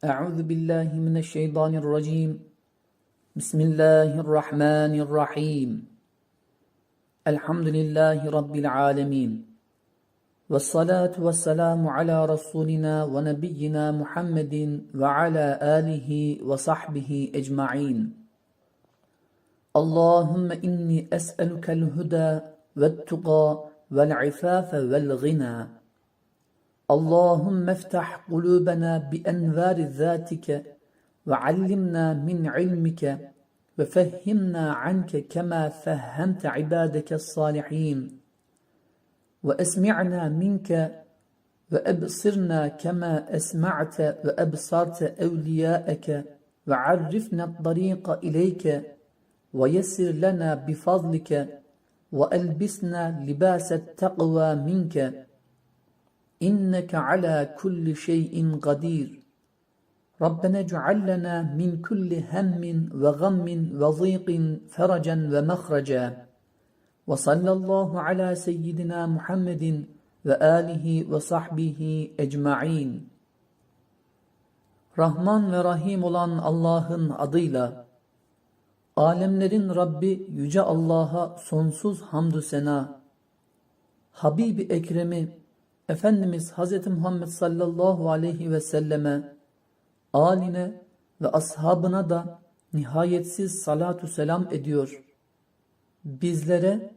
أعوذ بالله من الشيطان الرجيم. بسم الله الرحمن الرحيم. الحمد لله رب العالمين. والصلاة والسلام على رسولنا ونبينا محمد وعلى آله وصحبه أجمعين. اللهم إني أسألك الهدى والتقى والعفاف والغنى اللهم افتح قلوبنا بأنوار ذاتك وعلمنا من علمك وفهمنا عنك كما فهمت عبادك الصالحين. وأسمعنا منك وأبصرنا كما أسمعت وأبصرت أولياءك وعرفنا الطريق إليك ويسر لنا بفضلك وألبسنا لباس التقوى منك. inneke ala kulli şeyin kadir. Rabbena ceallena min kulli hemmin ve gammin ve zıyqin feracen ve mehreca. Ve sallallahu ala seyyidina Muhammedin ve alihi ve sahbihi ecma'in. Rahman ve Rahim olan Allah'ın adıyla, alemlerin Rabbi Yüce Allah'a sonsuz hamdü sena, Habibi Ekrem'i Efendimiz Hz. Muhammed sallallahu aleyhi ve selleme, aline ve ashabına da nihayetsiz salatu selam ediyor. Bizlere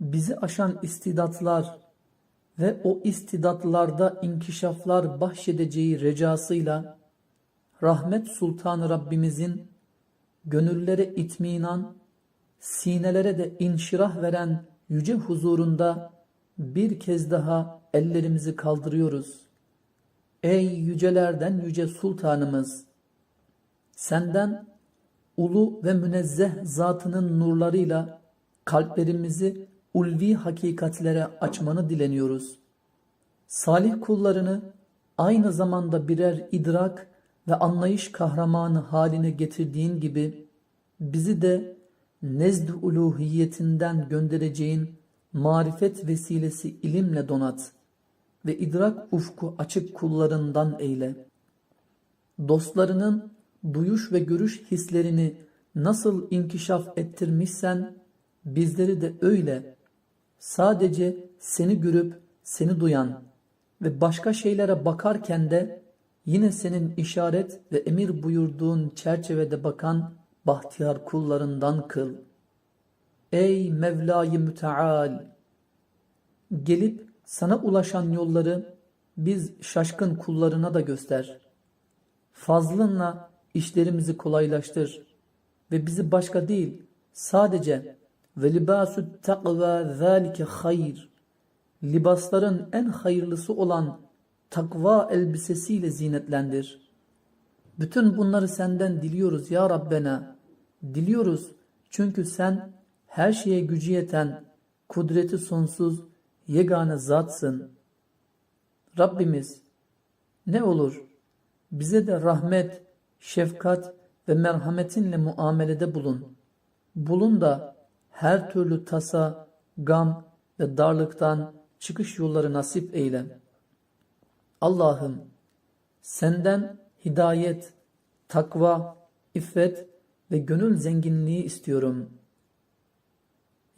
bizi aşan istidatlar ve o istidatlarda inkişaflar bahşedeceği recasıyla rahmet sultanı Rabbimizin gönüllere itminan, sinelere de inşirah veren yüce huzurunda bir kez daha ellerimizi kaldırıyoruz. Ey yücelerden yüce sultanımız! Senden ulu ve münezzeh zatının nurlarıyla kalplerimizi ulvi hakikatlere açmanı dileniyoruz. Salih kullarını aynı zamanda birer idrak ve anlayış kahramanı haline getirdiğin gibi bizi de nezd uluhiyetinden göndereceğin marifet vesilesi ilimle donat ve idrak ufku açık kullarından eyle. Dostlarının duyuş ve görüş hislerini nasıl inkişaf ettirmişsen bizleri de öyle sadece seni görüp seni duyan ve başka şeylere bakarken de yine senin işaret ve emir buyurduğun çerçevede bakan bahtiyar kullarından kıl. Ey Mevla-i Müteal! Gelip sana ulaşan yolları biz şaşkın kullarına da göster. Fazlınla işlerimizi kolaylaştır ve bizi başka değil sadece ve libasu takva zalike hayr libasların en hayırlısı olan takva elbisesiyle zinetlendir. Bütün bunları senden diliyoruz ya Rabbena. Diliyoruz çünkü sen her şeye gücü yeten, kudreti sonsuz, yegane zatsın. Rabbimiz ne olur bize de rahmet, şefkat ve merhametinle muamelede bulun. Bulun da her türlü tasa, gam ve darlıktan çıkış yolları nasip eyle. Allah'ım senden hidayet, takva, iffet ve gönül zenginliği istiyorum.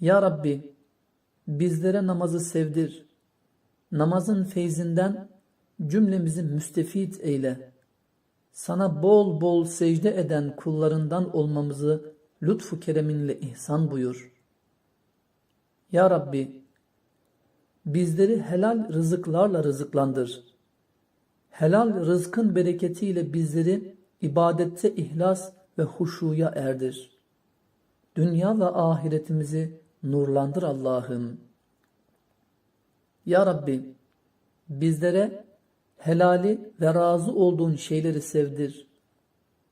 Ya Rabbi bizlere namazı sevdir. Namazın feyzinden cümlemizi müstefit eyle. Sana bol bol secde eden kullarından olmamızı lütfu kereminle ihsan buyur. Ya Rabbi, bizleri helal rızıklarla rızıklandır. Helal rızkın bereketiyle bizleri ibadette ihlas ve huşuya erdir. Dünya ve ahiretimizi nurlandır Allah'ım. Ya Rabbi bizlere helali ve razı olduğun şeyleri sevdir.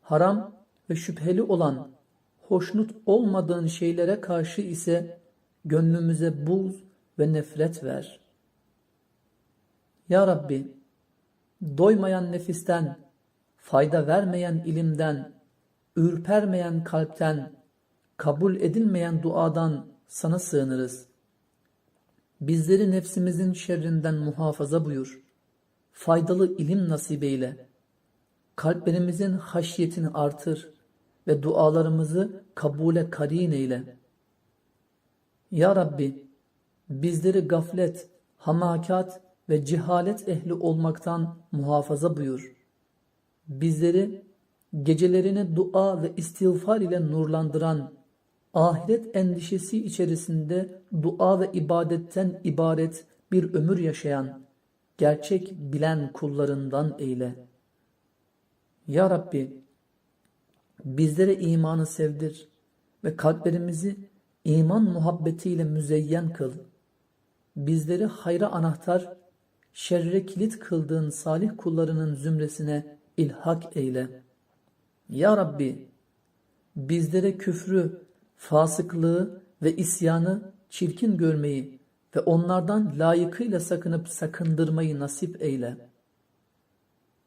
Haram ve şüpheli olan, hoşnut olmadığın şeylere karşı ise gönlümüze buz ve nefret ver. Ya Rabbi, doymayan nefisten, fayda vermeyen ilimden, ürpermeyen kalpten, kabul edilmeyen duadan sana sığınırız. Bizleri nefsimizin şerrinden muhafaza buyur. Faydalı ilim nasip eyle. kalplerimizin haşyetini artır ve dualarımızı kabule karin eyle. Ya Rabbi, bizleri gaflet, hamakat ve cehalet ehli olmaktan muhafaza buyur. Bizleri gecelerini dua ve istiğfar ile nurlandıran, ahiret endişesi içerisinde dua ve ibadetten ibaret bir ömür yaşayan, gerçek bilen kullarından eyle. Ya Rabbi, bizlere imanı sevdir ve kalplerimizi iman muhabbetiyle müzeyyen kıl. Bizleri hayra anahtar, şerre kilit kıldığın salih kullarının zümresine ilhak eyle. Ya Rabbi, bizlere küfrü, fasıklığı ve isyanı çirkin görmeyi ve onlardan layıkıyla sakınıp sakındırmayı nasip eyle.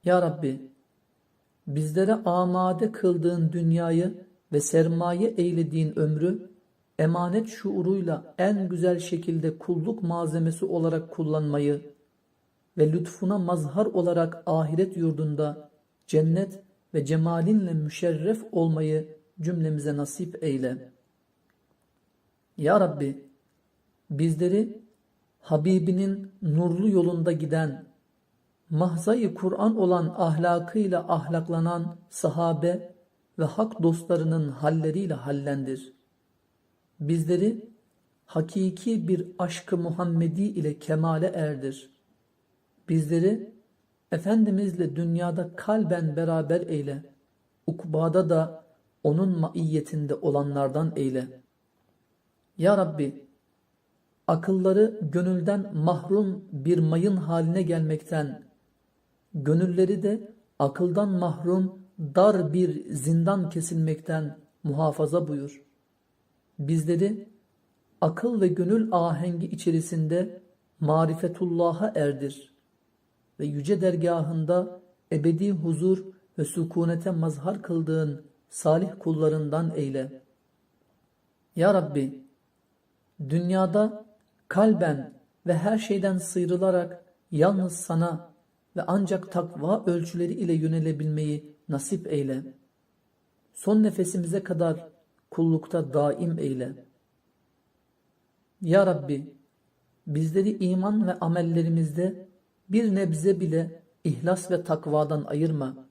Ya Rabbi, bizlere amade kıldığın dünyayı ve sermaye eylediğin ömrü emanet şuuruyla en güzel şekilde kulluk malzemesi olarak kullanmayı ve lütfuna mazhar olarak ahiret yurdunda cennet ve cemalinle müşerref olmayı cümlemize nasip eyle. Ya Rabbi, bizleri Habibinin nurlu yolunda giden, mahzayı Kur'an olan ahlakıyla ahlaklanan sahabe ve hak dostlarının halleriyle hallendir. Bizleri hakiki bir aşkı Muhammedi ile kemale erdir. Bizleri Efendimizle dünyada kalben beraber eyle. Ukbada da onun maiyetinde olanlardan eyle. Ya Rabbi, akılları gönülden mahrum bir mayın haline gelmekten, gönülleri de akıldan mahrum dar bir zindan kesilmekten muhafaza buyur. Bizleri akıl ve gönül ahengi içerisinde marifetullah'a erdir ve yüce dergahında ebedi huzur ve sükunete mazhar kıldığın salih kullarından eyle. Ya Rabbi, dünyada kalben ve her şeyden sıyrılarak yalnız sana ve ancak takva ölçüleri ile yönelebilmeyi nasip eyle. Son nefesimize kadar kullukta daim eyle. Ya Rabbi, bizleri iman ve amellerimizde bir nebze bile ihlas ve takvadan ayırma.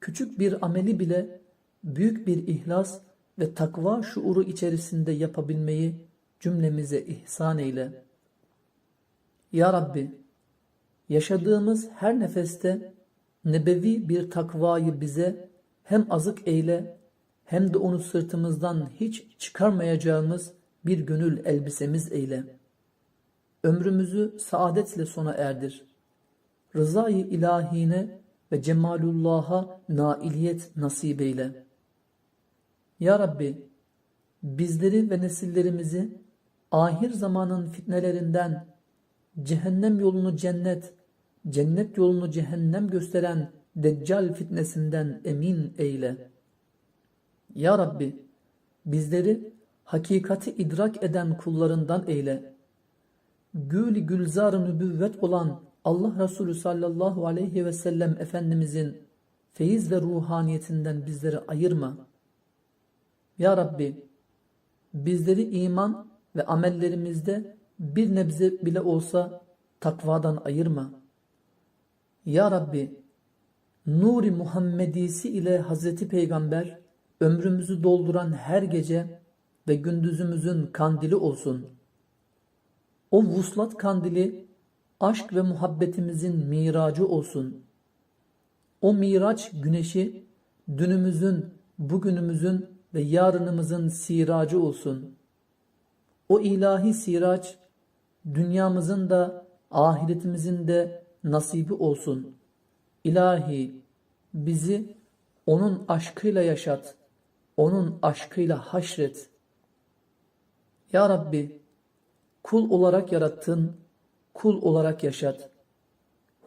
Küçük bir ameli bile büyük bir ihlas ve takva şuuru içerisinde yapabilmeyi cümlemize ihsan eyle. Ya Rabbi, yaşadığımız her nefeste nebevi bir takvayı bize hem azık eyle hem de onu sırtımızdan hiç çıkarmayacağımız bir gönül elbisemiz eyle. Ömrümüzü saadetle sona erdir. Rızayı ilahine ve cemalullah'a nailiyet nasip eyle. Ya Rabbi, bizleri ve nesillerimizi ahir zamanın fitnelerinden, cehennem yolunu cennet, cennet yolunu cehennem gösteren deccal fitnesinden emin eyle. Ya Rabbi, bizleri hakikati idrak eden kullarından eyle. Gül gülzar nübüvvet olan Allah Resulü sallallahu aleyhi ve sellem Efendimizin feyiz ve ruhaniyetinden bizleri ayırma. Ya Rabbi, bizleri iman ve amellerimizde bir nebze bile olsa takvadan ayırma. Ya Rabbi, Nuri Muhammedisi ile Hazreti Peygamber ömrümüzü dolduran her gece ve gündüzümüzün kandili olsun. O vuslat kandili aşk ve muhabbetimizin miracı olsun. O miraç güneşi dünümüzün, bugünümüzün ve yarınımızın siracı olsun. O ilahi siraç dünyamızın da ahiretimizin de nasibi olsun. İlahi bizi onun aşkıyla yaşat, onun aşkıyla haşret. Ya Rabbi kul olarak yarattın, kul olarak yaşat.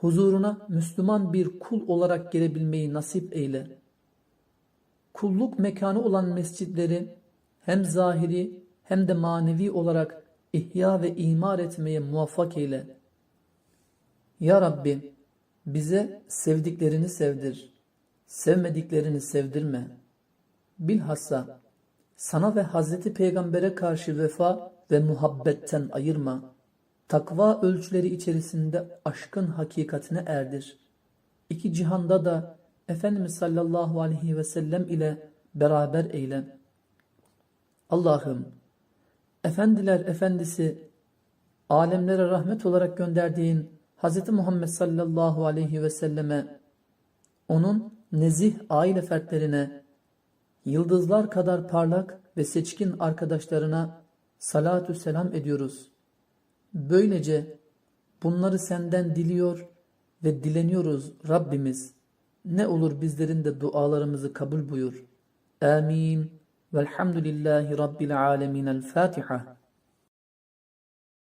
Huzuruna Müslüman bir kul olarak gelebilmeyi nasip eyle. Kulluk mekanı olan mescitleri hem zahiri hem de manevi olarak ihya ve imar etmeye muvaffak eyle. Ya Rabbi, Bize sevdiklerini sevdir. Sevmediklerini sevdirme. Bilhassa sana ve Hazreti Peygamber'e karşı vefa ve muhabbetten ayırma. Takva ölçüleri içerisinde aşkın hakikatine erdir. İki cihanda da Efendimiz sallallahu aleyhi ve sellem ile beraber eyle. Allah'ım, efendiler efendisi, alemlere rahmet olarak gönderdiğin Hz. Muhammed sallallahu aleyhi ve selleme, onun nezih aile fertlerine, yıldızlar kadar parlak ve seçkin arkadaşlarına salatü selam ediyoruz. Böylece bunları senden diliyor ve dileniyoruz Rabbimiz. Ne olur bizlerin de dualarımızı kabul buyur. Amin. Velhamdülillahi Rabbil alemin. El Fatiha.